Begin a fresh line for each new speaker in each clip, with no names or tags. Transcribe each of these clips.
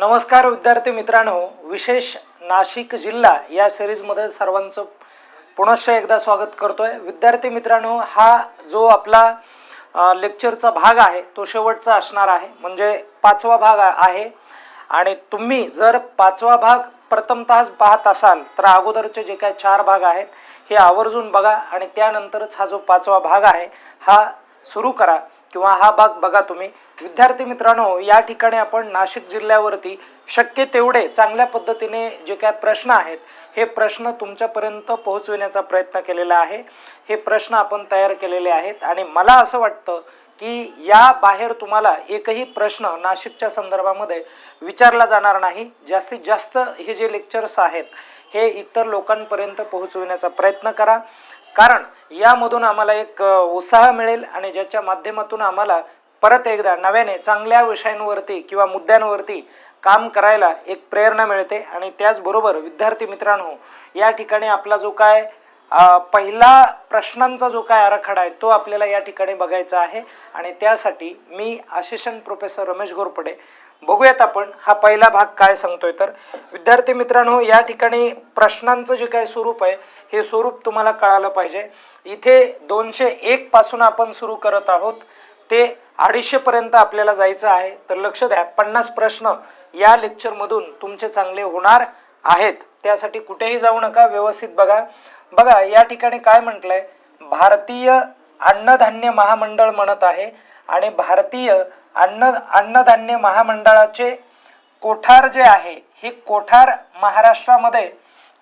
नमस्कार विद्यार्थी मित्रांनो. विशेष नाशिक जिल्हा या सिरीजमध्ये सर्वांचं पुनश्च एकदा स्वागत करतो आहे विद्यार्थी मित्रांनो हा जो आपला लेक्चरचा भाग आहे तो शेवटचा असणार आहे. म्हणजे पाचवा भाग आहे. आणि तुम्ही जर पाचवा भाग प्रथमतः पाहत असाल तर अगोदरचे जे काय चार भाग आहेत हे आवर्जून बघा. आणि त्यानंतरच हा जो पाचवा भाग आहे हा सुरू करा. किंवा हा भाग बघा तुम्ही. विद्यार्थी मित्रांनो या ठिकाणी आपण नाशिक जिल्ह्यावरती शक्य तेवढे चांगल्या पद्धतीने जे काय प्रश्न आहेत हे प्रश्न तुमच्यापर्यंत पोहोचविण्याचा प्रयत्न केलेला आहे. हे प्रश्न आपण तयार केलेले आहेत आणि मला असं वाटतं की या बाहेर तुम्हाला एकही प्रश्न नाशिकच्या संदर्भामध्ये विचारला जाणार नाही. जास्तीत जास्त हे जे लेक्चर्स आहेत हे इतर लोकांपर्यंत पोहोचविण्याचा प्रयत्न करा. कारण यामधून आम्हाला एक उत्साह मिळेल आणि ज्याच्या माध्यमातून आम्हाला परत एकदा नव्याने चांगल्या विषयांवरती किंवा मुद्द्यांवरती काम करायला एक प्रेरणा मिळते आणि त्याचबरोबर विद्यार्थी मित्रांनो या ठिकाणी आपला जो काय पहिला प्रश्नांचा जो काय आराखडा आहे तो आपल्याला या ठिकाणी बघायचा आहे आणि त्यासाठी मी असिस्टंट प्रोफेसर रमेश घोरपडे बघूयात आपण हा पहिला भाग काय सांगतोय. तर विद्यार्थी मित्रांनो या ठिकाणी प्रश्नांचं जे काय स्वरूप आहे हे स्वरूप तुम्हाला कळालं पाहिजे. इथे दोनशे एक पासून आपण सुरू करत आहोत. ते अडीचशे पर्यंत आपल्याला जायचं आहे. तर लक्ष द्या पन्नास प्रश्न या लेक्चरमधून तुमचे चांगले होणार आहेत. त्यासाठी कुठेही जाऊ नका व्यवस्थित बघा. बघा या ठिकाणी काय म्हटलंय? भारतीय अन्नधान्य महामंडळ म्हणत आहे आणि भारतीय अन्न अन्नधान्य महामंडळाचे कोठार जे आहे हे कोठार महाराष्ट्रामध्ये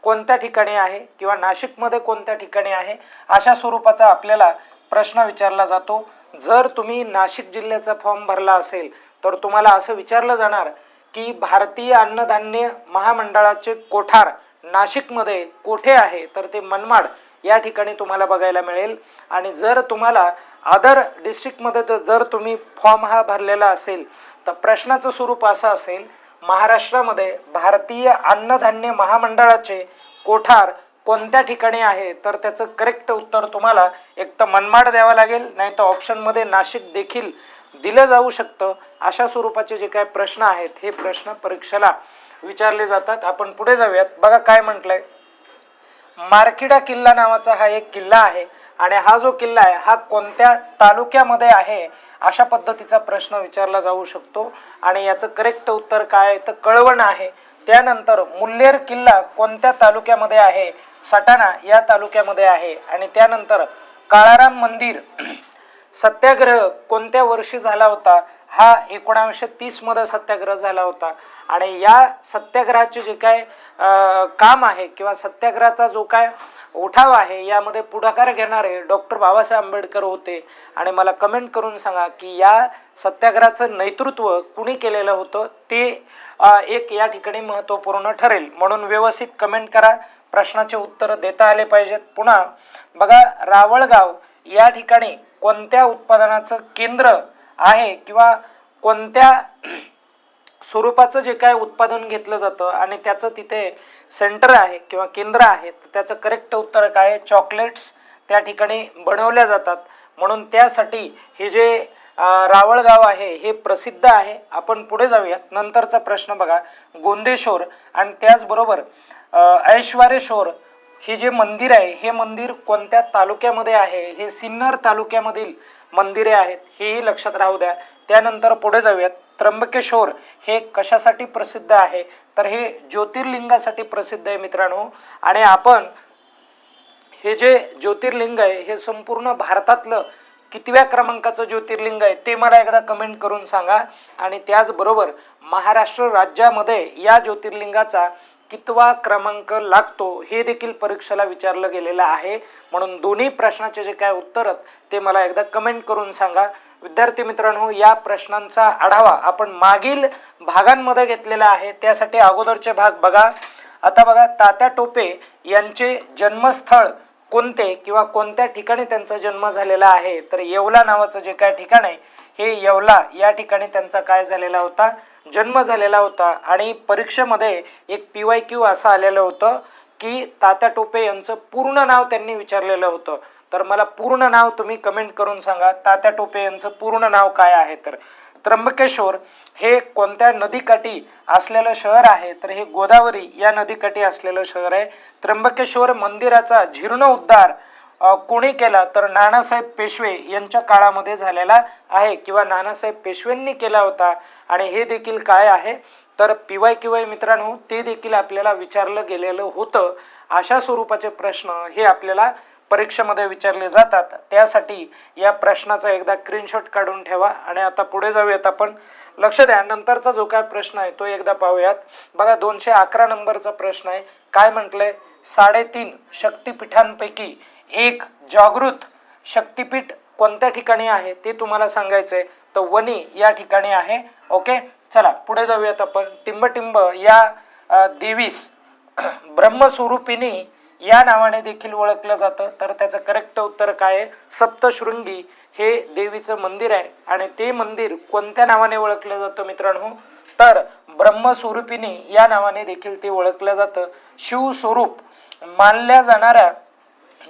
कोणत्या ठिकाणी आहे किंवा नाशिकमध्ये कोणत्या ठिकाणी आहे अशा स्वरूपाचा आपल्याला प्रश्न विचारला जातो. जर तुम्ही नाशिक जिल्ह्याचा फॉर्म भरला असेल तर तुम्हाला असं विचारलं जाणार की भारतीय अन्नधान्य महामंडळाचे कोठार नाशिकमध्ये कोठे आहे? तर ते मनमाड या ठिकाणी तुम्हाला बघायला मिळेल. आणि जर तुम्हाला अदर डिस्ट्रिक्टमध्ये तर जर तुम्ही फॉर्म हा भरलेला असेल तर प्रश्नाचं स्वरूप असं असेल महाराष्ट्रामध्ये भारतीय अन्नधान्य महामंडळाचे कोठार कोणत्या ठिकाणी आहे तर त्याचं करेक्ट उत्तर तुम्हाला एक तर मनमाड द्यावं लागेल नाही तर ऑप्शनमध्ये नाशिक देखील दिलं जाऊ शकतं. अशा स्वरूपाचे जे काय प्रश्न आहेत हे प्रश्न परीक्षेला विचारले जातात. आपण पुढे जाऊयात. बघा काय म्हटलंय. मार्किडा किल्ला नावाचा हा एक किल्ला आहे आणि हा जो किल्ला आहे हा कोणत्या तालुक्यामध्ये आहे अशा पद्धतीचा प्रश्न विचारला जाऊ शकतो. आणि याचं करेक्ट उत्तर काय आहे तर कळवण आहे. त्यानंतर मुल्लेर किल्ला कोणत्या तालुक्यामध्ये आहे? सटाणा या तालुक्यामध्ये आहे. आणि त्यानंतर काळाराम मंदिर सत्याग्रह कोणत्या वर्षी झाला होता? हा एकोणावीसशे तीसमध्ये सत्याग्रह झाला होता. आणि या सत्याग्रहाचे जे काय काम आहे किंवा सत्याग्रहाचा जो काय उठाव आहे यामध्ये पुढाकार घेणारे डॉक्टर बाबासाहेब आंबेडकर होते. आणि मला कमेंट करून सांगा की या सत्याग्रहाचं नेतृत्व कुणी केलेलं होतं? ते एक या ठिकाणी महत्त्वपूर्ण ठरेल. म्हणून व्यवस्थित कमेंट करा. प्रश्नाचे उत्तर देता आले पाहिजेत. पुन्हा बघा रावळगाव या ठिकाणी कोणत्या उत्पादनाचं केंद्र आहे किंवा कोणत्या स्वरूपाचं जे काय उत्पादन घेतलं जातं आणि त्याचं तिथे सेंटर आहे किंवा केंद्र आहे तर त्याचं करेक्ट उत्तर काय आहे? चॉकलेट्स त्या ठिकाणी बनवल्या जातात. म्हणून त्यासाठी हे जे रावळगाव आहे हे प्रसिद्ध आहे. आपण पुढे जाऊयात. नंतरचा प्रश्न बघा. गोंदेश्वर आणि त्याचबरोबर अं, हे जे मंदिर आहे हे मंदिर कोणत्या तालुक्यामध्ये आहे? हे सिन्नर तालुक्यामधील मंदिरे आहेत. हेही लक्षात राहू द्या. त्यानंतर पुढे जाऊयात. त्र्यंबकेश्वर हे कशासाठी प्रसिद्ध आहे? तर हे ज्योतिर्लिंगासाठी प्रसिद्ध आहे मित्रांनो. आणि आपण हे जे ज्योतिर्लिंग आहे हे संपूर्ण भारतातलं कितव्या क्रमांकाचं ज्योतिर्लिंग आहे ते मला एकदा कमेंट करून सांगा. आणि त्याचबरोबर महाराष्ट्र राज्यामध्ये या ज्योतिर्लिंगाचा कितवा क्रमांक लागतो हे देखील परीक्षेला विचारलं गेलेलं आहे. म्हणून दोन्ही प्रश्नाचे जे काय उत्तर आहेत ते मला एकदा कमेंट करून सांगा. विद्यार्थी मित्रांनो या प्रश्नांचा आढावा आपण मागील भागांमध्ये घेतलेला आहे. त्यासाठी अगोदरचे भाग बघा. आता बघा तात्या टोपे यांचे जन्मस्थळ कोणते किंवा कोणत्या ठिकाणी त्यांचा जन्म झालेला आहे? तर येवला नावाचं जे काय ठिकाण आहे हे येवला या ठिकाणी त्यांचा काय झालेला होता? जन्म झालेला होता. आणि परीक्षेमध्ये एक पी वाय क्यू असं आलेलं होतं की तात्या टोपे यांचं पूर्ण नाव त्यांनी विचारलेलं होतं. तर मला पूर्ण नाव तुम्ही कमेंट करून सांगा. तात्या टोपे यांचं पूर्ण नाव काय आहे? तर त्र्यंबकेश्वर हे कोणत्या नदीकाठी असलेलं शहर आहे? तर हे गोदावरी या नदीकाठी असलेलं शहर आहे. त्र्यंबकेश्वर मंदिराचा जीर्णोद्धार कोणी केला? तर नानासाहेब पेशवे यांच्या काळामध्ये झालेला आहे किंवा नानासाहेब पेशवेंनी केला होता. आणि हे देखील काय आहे? तर पी वाय मित्रांनो ते देखील आपल्याला विचारलं गेलेलं होतं. अशा स्वरूपाचे प्रश्न हे आपल्याला परीक्षेमध्ये विचारले जातात. त्यासाठी या प्रश्नाचा एकदा स्क्रीनशॉट काढून ठेवा आणि आता पुढे जाऊयात आपण. लक्ष द्या नंतरचा जो काय प्रश्न आहे तो एकदा पाहूयात. बघा दोनशे अकरा नंबरचा प्रश्न आहे. काय म्हटलंय? साडेतीन शक्तिपीठांपैकी एक जागृत शक्तिपीठ कोणत्या ठिकाणी आहे? ते तुम्हाला सांगायचंय. तर वनी या ठिकाणी आहे. ओके? चला पुढे जाऊयात आपण. टिंबटिंब या देवीस ब्रह्मस्वरूपिणी या नावाने देखील ओळखलं जातं. तर त्याचं करेक्ट उत्तर काय आहे? सप्तशृंगी हे देवीचं मंदिर आहे आणि ते मंदिर कोणत्या नावाने ओळखलं जातं मित्रांनो? तर ब्रह्मस्वरूपिणी या नावाने देखील ते ओळखलं जातं. शिवस्वरूप मानल्या जाणाऱ्या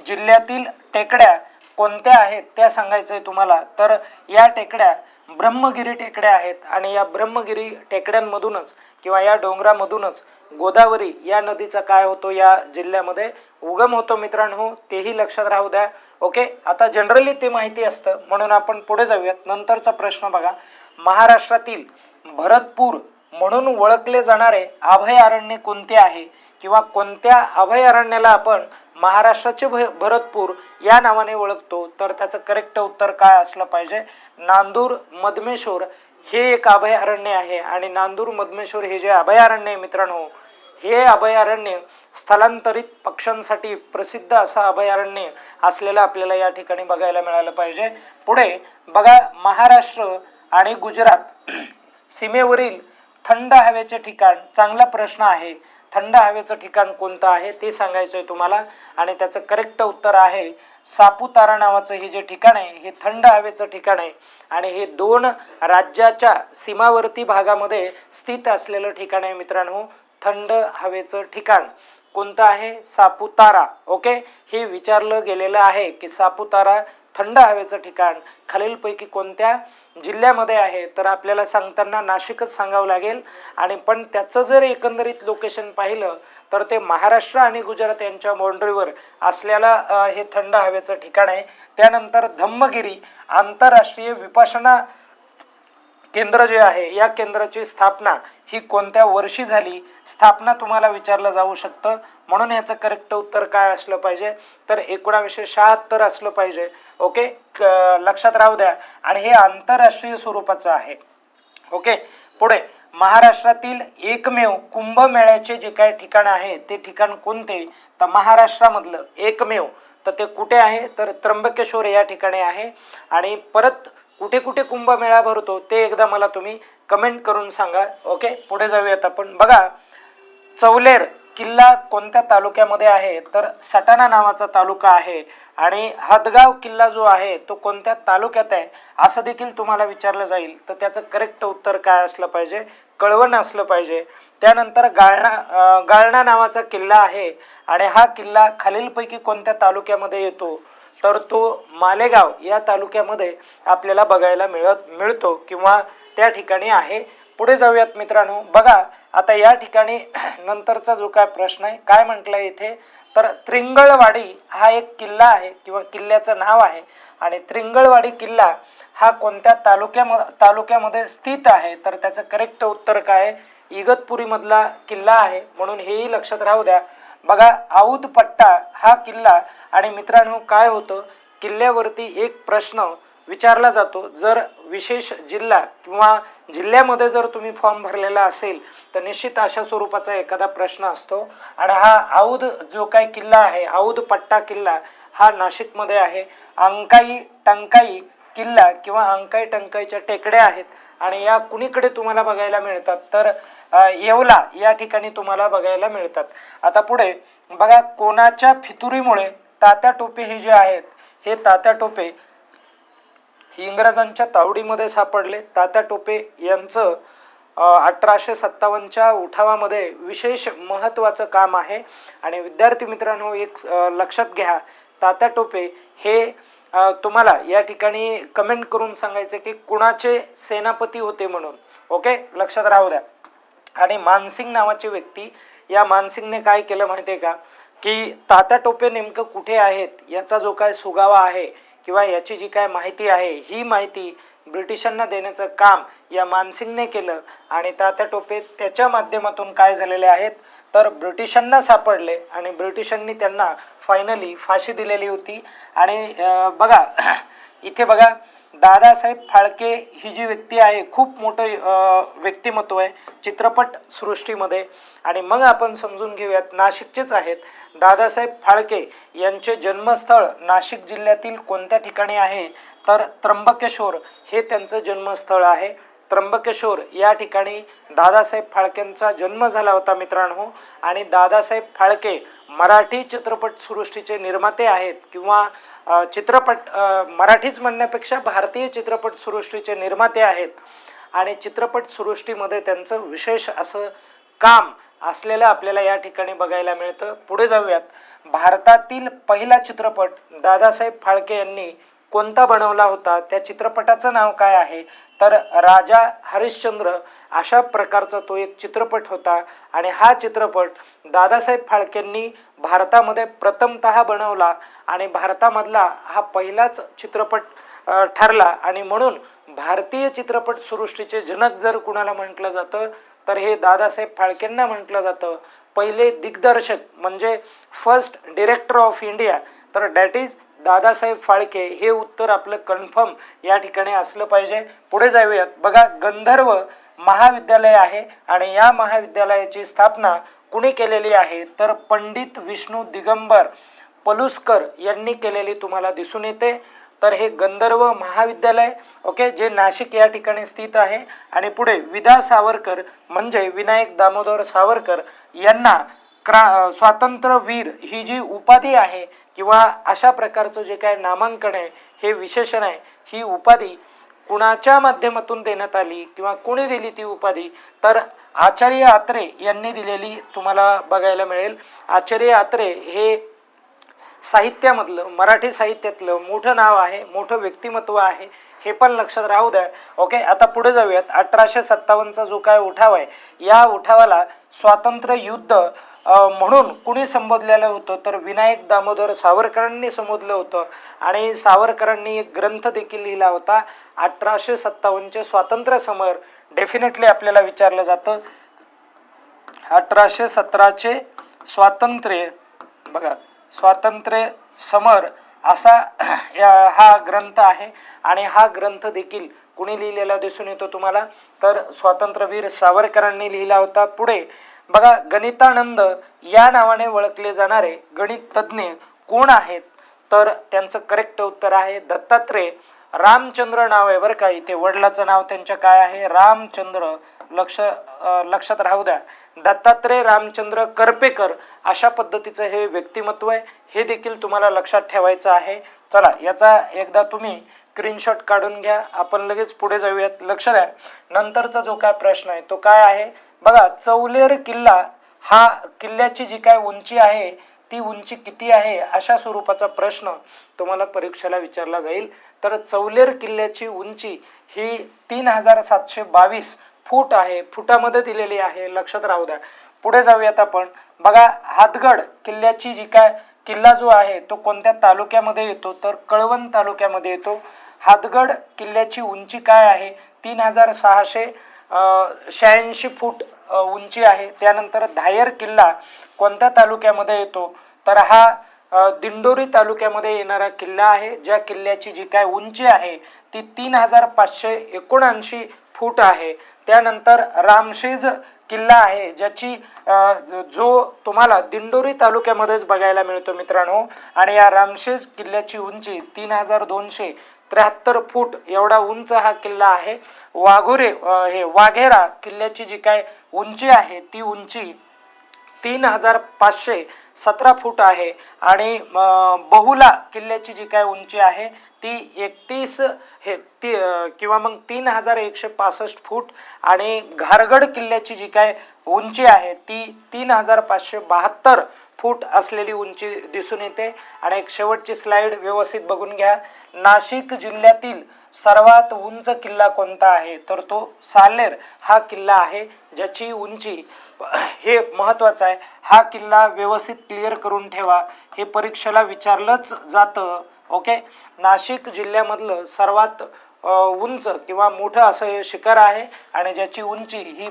जिल्ह्यातील टेकड्या कोणत्या आहेत त्या सांगायचंय तुम्हाला. तर या टेकड्या ब्रह्मगिरी टेकड्या आहेत आणि या ब्रह्मगिरी टेकड्यांमधूनच किंवा या डोंगरामधूनच गोदावरी या नदीचा काय होतो या जिल्ह्यामध्ये? उगम होतो मित्रांनो तेही लक्षात राहू द्या. ओके आता जनरली ते माहिती असतं. म्हणून आपण पुढे जाऊयात. नंतरचा प्रश्न बघा. महाराष्ट्रातील भरतपूर म्हणून ओळखले जाणारे अभयारण्य कोणते आहे? किंवा कोणत्या अभयारण्याला आपण महाराष्ट्राचे भ भरतपूर या नावाने ओळखतो? तर त्याचं करेक्ट उत्तर काय असलं पाहिजे? नांदूर मधमेश्वर हे एक अभयारण्य आहे आणि नांदूर मधमेश्वर हे जे अभयारण्य आहे मित्रांनो हे अभयारण्य स्थलांतरित पक्ष्यांसाठी प्रसिद्ध असं अभयारण्य असलेलं आपल्याला या ठिकाणी बघायला मिळालं पाहिजे. पुढे बघा महाराष्ट्र आणि गुजरात. सीमेवरील थंड हवेचे ठिकाण चांगला प्रश्न आहे. थंड हवेचं ठिकाण कोणतं आहे ते सांगायचं आहे तुम्हाला आणि त्याचं करेक्ट उत्तर आहे सापुतारा नावाचं हे जे ठिकाण आहे हे थंड हवेचं ठिकाण आहे आणि हे दोन राज्याच्या सीमावर्ती भागामध्ये स्थित असलेलं ठिकाण आहे मित्रांनो थंड हवेचं ठिकाण. कोणतं आहे? सापुतारा. ओके? हे विचारलं गेलेलं आहे की सापुतारा थंड हवेचं ठिकाण खालीलपैकी कोणत्या जिल्ह्यामध्ये आहे? तर आपल्याला सांगताना नाशिकच सांगावं लागेल. आणि पण त्याचं जर एकंदरीत लोकेशन पाहिलं तर ते महाराष्ट्र आणि गुजरात यांच्या बाउंड्रीवर असलेलं हे थंड हवेचं ठिकाण आहे. त्यानंतर धम्मगिरी आंतरराष्ट्रीय विपासना केंद्र जे आहे या केंद्राची स्थापना ही कोणत्या वर्षी झाली? स्थापना तुम्हाला विचारलं जाऊ शकतं. म्हणून याचं करेक्ट उत्तर काय असलं पाहिजे? तर एकोणावीसशे शहात्तर असलं पाहिजे. ओके? क- लक्षात राहू द्या. आणि हे आंतरराष्ट्रीय स्वरूपाचं आहे. ओके? पुढे. महाराष्ट्रातील एकमेव कुंभमेळ्याचे जे काही ठिकाण आहे ते ठिकाण कोणते? तर महाराष्ट्रामधलं एकमेव. तर ते कुठे आहे? तर त्र्यंबकेश्वर या ठिकाणी आहे. आणि परत कुठे कुठे कुंभमेळा भरतो ते एकदा मला तुम्ही कमेंट करून सांगा. ओके पुढे जाऊयात आपण. बघा चौलेर किल्ला कोणत्या तालुक्यामध्ये आहे? तर सटाणा नावाचा तालुका आहे. आणि हदगाव किल्ला जो आहे तो कोणत्या तालुक्यात आहे? असं देखील तुम्हाला विचारलं जाईल. तर त्याचं करेक्ट उत्तर काय असलं पाहिजे? कळवण असलं पाहिजे. त्यानंतर गाळणा गाळणा नावाचा किल्ला आहे आणि हा किल्ला खालीलपैकी कोणत्या तालुक्यामध्ये येतो? तर तो मालेगाव या तालुक्यामध्ये आपल्याला बघायला मिळत मिळतो किंवा त्या ठिकाणी आहे. पुढे जाऊयात मित्रांनो. बघा आता या ठिकाणी नंतरचा जो काय प्रश्न आहे काय म्हटलं इथे? तर त्रिंगळवाडी हा एक किल्ला आहे किंवा किल्ल्याचं नाव आहे. आणि त्रिंगळवाडी किल्ला हा कोणत्या तालुक्याम तालुक्यामध्ये स्थित आहे? तर त्याचं करेक्ट उत्तर काय आहे? इगतपुरीमधला किल्ला आहे म्हणून हेही लक्षात राहू द्या. बघा औदपट्टा हा किल्ला आणि मित्रांनो काय होतं? किल्ल्यावरती एक प्रश्न विचारला जातो. जर विशेष जिल्हा किंवा जिल्ह्यामध्ये जर तुम्ही फॉर्म भरलेला असेल तर निश्चित अशा स्वरूपाचा एखादा प्रश्न असतो. आणि हा औध जो काय किल्ला आहे औध पट्टा किल्ला हा नाशिकमध्ये आहे. अंकाई टंकाई किल्ला किंवा अंकाई टंकाईच्या टेकड्या आहेत. आणि या कुणीकडे तुम्हाला बघायला मिळतात तर येवला या ठिकाणी तुम्हाला बघायला मिळतात. आता पुढे बघा कोणाच्या फितुरीमुळे तात्या टोपे हे जे आहेत हे तात्या टोपे इंग्रजांच्या तावडीमध्ये सापडले. तात्या टोपे यांचं अठराशे सत्तावन्नच्या उठावामध्ये विशेष महत्त्वाचं काम आहे. आणि विद्यार्थी मित्रांनो एक लक्षात घ्या तात्या टोपे हे तुम्हाला या ठिकाणी कमेंट करून सांगायचं की कुणाचे सेनापती होते म्हणून. ओके लक्षात राहू द्या. आणि मानसिंग नावाची व्यक्ती या मानसिंगने काय केलं माहिती आहे का? की तात्या टोपे नेमकं कुठे आहेत? याचा जो काय सुगावा आहे किंवा याची जी काय माहिती आहे ही माहिती ब्रिटिशांना देण्याचं काम या मानसिंगने केलं आणि तात्या टोपे त्याच्या माध्यमातून काय झालेले आहेत तर ब्रिटिशांना सापडले आणि ब्रिटिशांनी त्यांना फायनली फाशी दिलेली होती. आणि बघा इथे बघा दादासाहेब फाळके ही जी व्यक्ती आहे खूप मोठं व्यक्तिमत्व आहे चित्रपट सृष्टीमध्ये. आणि मग आपण समजून घेऊयात नाशिकचेच आहेत. दादासाहेब फाळके यांचे जन्मस्थळ नाशिक जिल्ह्यातील कोणत्या ठिकाणी आहे? तर त्र्यंबकेश्वर हे त्यांचं जन्मस्थळ आहे. त्र्यंबकेश्वर या ठिकाणी दादासाहेब फाळकेंचा जन्म झाला होता मित्रांनो. आणि दादासाहेब फाळके मराठी चित्रपटसृष्टीचे निर्माते आहेत किंवा चित्रपट मराठीच म्हणण्यापेक्षा भारतीय चित्रपट सृष्टीचे निर्माते आहेत. आणि चित्रपट सृष्टीमध्ये त्यांचं विशेष असं काम असलेलं आपल्याला या ठिकाणी बघायला मिळतं. पुढे जाऊयात. भारतातील पहिला चित्रपट दादासाहेब फाळके यांनी कोणता बनवला होता? त्या चित्रपटाचं नाव काय आहे? तर राजा हरिश्चंद्र अशा प्रकारचा तो एक चित्रपट होता आणि हा चित्रपट दादासाहेब फाळकेंनी भारतामध्ये प्रथमतः बनवला आणि भारतामधला हा पहिलाच चित्रपट ठरला. आणि म्हणून भारतीय चित्रपटसृष्टीचे जनक जर कुणाला म्हटलं जातं तर हे दादासाहेब फाळकेंना म्हटलं जातं. पहिले दिग्दर्शक म्हणजे फर्स्ट डिरेक्टर ऑफ इंडिया तर दॅट इज दादासाहेब फाळके. हे उत्तर आपलं कन्फर्म या ठिकाणी असलं पाहिजे. पुढे जाऊयात. बघा गंधर्व महाविद्यालय आहे आणि या महाविद्यालयाची स्थापना कुणी केलेली आहे? तर पंडित विष्णू दिगंबर पलुस्कर यांनी केलेली तुम्हाला दिसून येते. तर हे गंधर्व महाविद्यालय ओके जे नाशिक या ठिकाणी स्थित आहे. आणि पुढे विदा सावरकर म्हणजे विनायक दामोदर सावरकर यांना क्रा स्वातंत्र्यवीर ही जी उपाधी आहे किंवा अशा प्रकारचं जे काय नामांकन आहे हे विशेषण आहे ही उपाधी कुणाच्या माध्यमातून देण्यात आली किंवा कुणी दिली ती उपाधी? तर आचार्य आत्रे यांनी दिलेली तुम्हाला बघायला मिळेल. आचार्य आत्रे हे साहित्यामधलं मराठी साहित्यातलं मोठं नाव आहे मोठं व्यक्तिमत्व आहे हे पण लक्षात राहू द्या. ओके आता पुढे जाऊयात. अठराशे सत्तावन्नचा जो काय उठाव आहे या उठावाला स्वातंत्र्य युद्ध म्हणून कुणी संबोधलेलं होतं? तर विनायक दामोदर सावरकरांनी संबोधलं होतं. आणि सावरकरांनी एक ग्रंथ देखील लिहिला होता. अठराशे सत्तावन्नचे स्वातंत्र्य समर डेफिनेटली आपल्याला विचारलं जातं. अठराशे सतराचे स्वातंत्र्य बघा स्वातंत्र्य समर असा या- हा ग्रंथ आहे. आणि हा ग्रंथ देखील कुणी लिहिलेला दिसून येतो तुम्हाला? तर स्वातंत्र्यवीर सावरकरांनी लिहिला होता पुढे. बघा गणितानंद या नावाने ओळखले जाणारे गणित तज्ज्ञ कोण आहेत? तर त्यांचं करेक्ट उत्तर आहे दत्तात्रय. रामचंद्र नाव आहे बरं का इथे वडिलाचं नाव त्यांच्या काय आहे? रामचंद्र. लक्ष लक्षात राहू द्या. दत्तात्रय रामचंद्र करपेकर अशा पद्धतीचं हे व्यक्तिमत्व आहे. हे देखील तुम्हाला लक्षात ठेवायचं आहे. चला याचा एकदा तुम्ही स्क्रीनशॉट काढून घ्या. आपण लगेच पुढे जाऊयात. लक्ष द्या. नंतरचा जो काय प्रश्न आहे तो काय आहे? बघा चौलेर किल्ला हा किल्ल्याची जी काय उंची आहे ती उंची किती आहे अशा स्वरूपाचा प्रश्न तुम्हाला परीक्षेला विचारला जाईल. तर चौलेर किल्ल्याची उंची ही तीन हजार सातशे बावीस फूट आहे फुटामध्ये दिलेली आहे लक्षात राहू द्या. पुढे जाऊयात आपण. बघा हातगड किल्ल्याची जी काय किल्ला जो आहे तो कोणत्या तालुक्यामध्ये येतो? तर कळवण तालुक्यामध्ये येतो. हातगड किल्ल्याची उंची काय आहे? तीन हजार सहाशे शहाऐंशी फूट उंची आहे. त्यानंतर धायर किल्ला कोणत्या तालुक्यामध्ये येतो? तर हा दिंडोरी तालुक्यामध्ये येणारा किल्ला आहे ज्या किल्ल्याची जी काय उंची आहे ती तीन हजार पाचशे एकोणऐंशी फूट आहे. त्यानंतर रामशेज किल्ला आहे ज्याची जो तुम्हाला दिंडोरी तालुक्यामध्येच बघायला मिळतो मित्रांनो. आणि या रामशेज किल्ल्याची उंची तीन हजार दोनशे त्र्याहत्तर फूट एवढा उंच हा किल्ला आहे. वाघोरे हे वाघेरा किल्ल्याची जी काय उंची आहे ती उंची तीन हजार पाचशे सतरा फूट आहे. आणि बहुला किल्ल्याची जी काय उंची आहे ती एकतीस हे ती किंवा मग तीन हजार एकशे पासष्ट फूट. आणि घारगड किल्ल्याची जी काय उंची आहे ती तीन हजार पाचशे बहात्तर फूट असलेली उंची दिसून येते. आणि एक शेवटची स्लाइड व्यवस्थित बघून घ्या. नाशिक जिल्ह्यातील सर्वात उंच किल्ला कोणता आहे? तर तो सालेर हा किल्ला आहे. ज्याची उंची हे महत्त्वाचं आहे. हा किल्ला व्यवस्थित क्लिअर करून ठेवा. हे परीक्षेला विचारलंच जातं. ओके नाशिक जिल्ह्यामधलं सर्वात उंच किंवा मोठं असं हे शिखर आहे आणि ज्याची उंची ही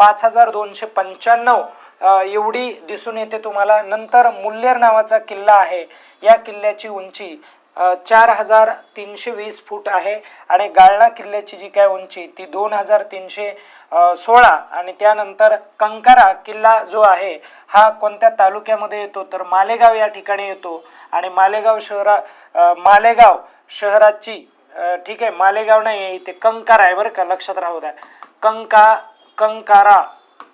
पाच हजार दोनशे पंच्याण्णव एवढी दिसून येते तुम्हाला. नंतर मुल्लेर नावाचा किल्ला आहे. या किल्ल्याची उंची चार हजार तीनशे वीस फूट आहे आणि गाळणा किल्ल्याची जी काय उंची ती दोन हजार तीनशे सोळा आणि त्यानंतर कंकारा किल्ला जो आहे हा कोणत्या तालुक्यामध्ये येतो? तर मालेगाव या ठिकाणी येतो. आणि मालेगाव शहरा मालेगाव शहराची ठीक आहे मालेगाव नाही आहे इथे कंकारा आहे बरं का लक्षात राहू द्या. कंका कंकारा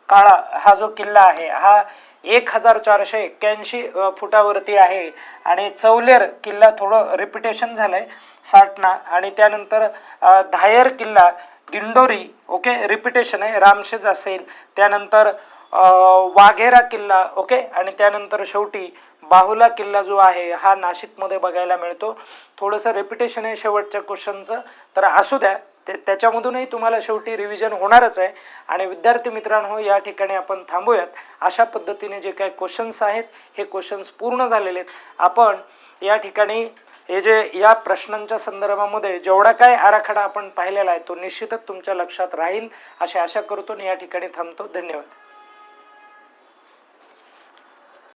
काळा हा जो किल्ला आहे हा एक हजार चारशे एक्क्याऐंशी फुटावरती आहे. आणि चौलेर किल्ला थोडं रिपिटेशन झालं आहे साठणा आणि त्यानंतर धायर किल्ला दिंडोरी ओके? रिपिटेशन आहे. रामशेज असेल त्यानंतर वाघेरा किल्ला ओके? आणि त्यानंतर शेवटी बाहुला किल्ला जो आहे हा नाशिकमध्ये बघायला मिळतो. थोडंसं रेपिटेशन आहे शेवटच्या क्वेश्चनचं तर असू द्या. ते त्याच्यामधूनही तुम्हाला शेवटी रिव्हिजन होणारच आहे. आणि विद्यार्थी मित्रांनो या ठिकाणी आपण थांबूयात. अशा पद्धतीने जे काही क्वेश्चन्स आहेत हे क्वेश्चन्स पूर्ण झालेले आहेत. आपण या ठिकाणी हे जे या प्रश्नांच्या संदर्भामध्ये जेवढा काय आराखडा आपण पाहिलेला आहे तो निश्चितच तुमच्या लक्षात राहील. अशी आशा करतो आणि या ठिकाणी थांबतो. धन्यवाद.